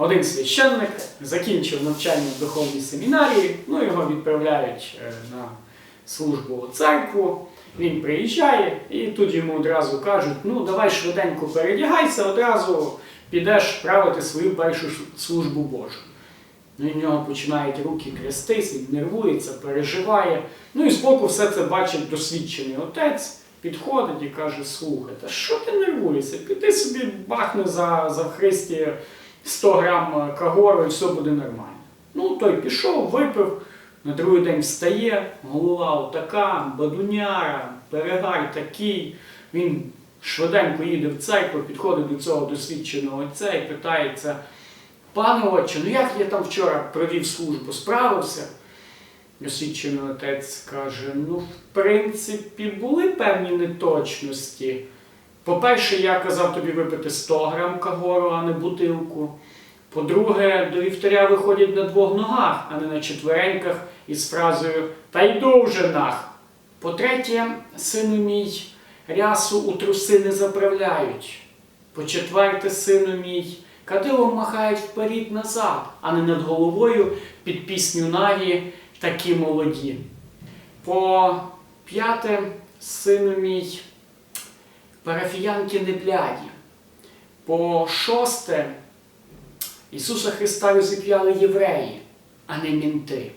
один священник закінчив навчання в духовній семінарії, ну його відправляють е, на службу у церкву. Він приїжджає, і тут йому одразу кажуть: ну давай швиденько передягайся, одразу підеш правити свою першу службу Божу. Ну, і в нього починають руки трястись, він нервується, переживає. Ну і збоку все це бачить досвідчений отець, підходить і каже: слухай, та що ти нервуєшся? Піди собі бахни за, за Христі 100 грам кагору і все буде нормально. Ну, той пішов, випив, на другий день встає, голова отака, бадуняра, перегар такий. Він швиденько їде в церкву, підходить до цього досвідченого отця і питається. Пане отче, ну як я там вчора провів службу, справився? Досвідчений отець каже: ну, в принципі, були певні неточності. По-перше, я казав тобі випити 100 грам кагору, а не бутилку. По-друге, до вівтаря виходять на двох ногах, а не на четвереньках із фразою Та йду вже нах. По-третє, сину мій, рясу у труси не заправляють. По-четверте, сину мій, кадилом махають вперед назад, а не над головою під пісню Нагі такі молоді. По п'яте, сину мій, парафіянки не бляді. По шосте, Ісуса Христа розіп'яли євреї, а не мінти.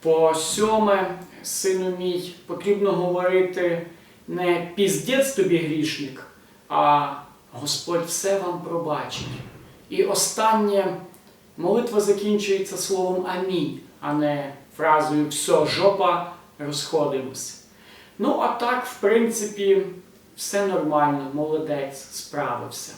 По сьоме, сину мій, потрібно говорити не піздець тобі грішник, а Господь все вам пробачить. І останнє, молитва закінчується словом Амінь, а не фразою Все, жопа, розходимось. Ну, а так, в принципі, все нормально, молодець, справився.